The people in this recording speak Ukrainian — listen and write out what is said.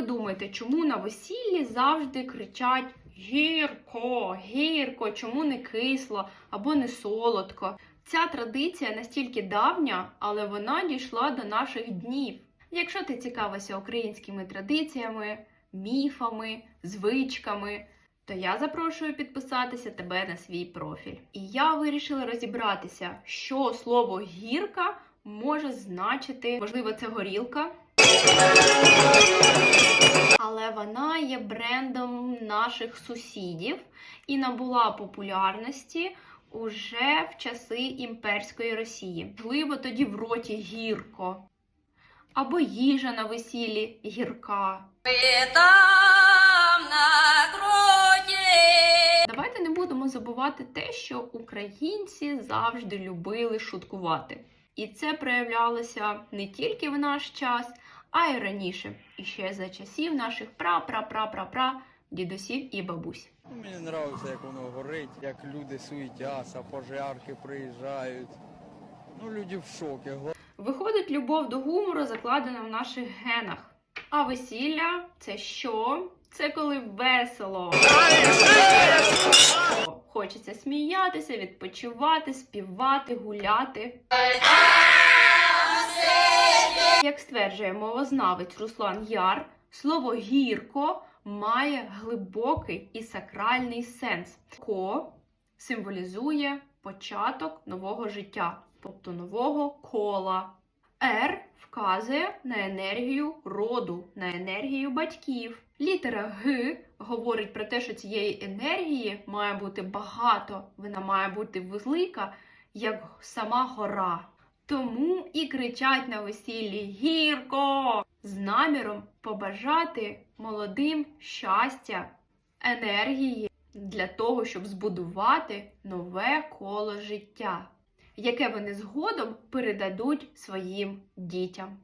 ви думаєте, чому на весіллі завжди кричать гірко, гірко, чому не кисло або не солодко? Ця традиція настільки давня, але вона дійшла до наших днів. Якщо ти цікавишся українськими традиціями, міфами, звичками, то я запрошую підписатися тебе на свій профіль. І я вирішила розібратися, що слово гірка може значити, можливо, це горілка. Але вона є брендом наших сусідів і набула популярності уже в часи імперської Росії. Можливо, тоді в роті гірко. Або їжа на весіллі гірка. там на. Давайте не будемо забувати те, що українці завжди любили шуткувати. І це проявлялося не тільки в наш час, а й раніше, і ще за часів наших пра-пра-пра-пра-пра дідусів і бабусь. Мені подобається, як воно горить, як люди суетяться, пожарки приїжджають. Ну, люди в шокі. Виходить, любов до гумору закладена в наших генах. А весілля це що? Це коли весело. Хочеться сміятися, відпочивати, співати, гуляти. Як стверджує мовознавець Руслан Яр, слово гірко має глибокий і сакральний сенс. Ко символізує початок нового життя, тобто нового кола. Р вказує на енергію роду, на енергію батьків. Літера Г говорить про те, що цієї енергії має бути багато, вона має бути велика, як сама гора. Тому і кричать на весіллі гірко з наміром побажати молодим щастя, енергії для того, щоб збудувати нове коло життя, яке вони згодом передадуть своїм дітям.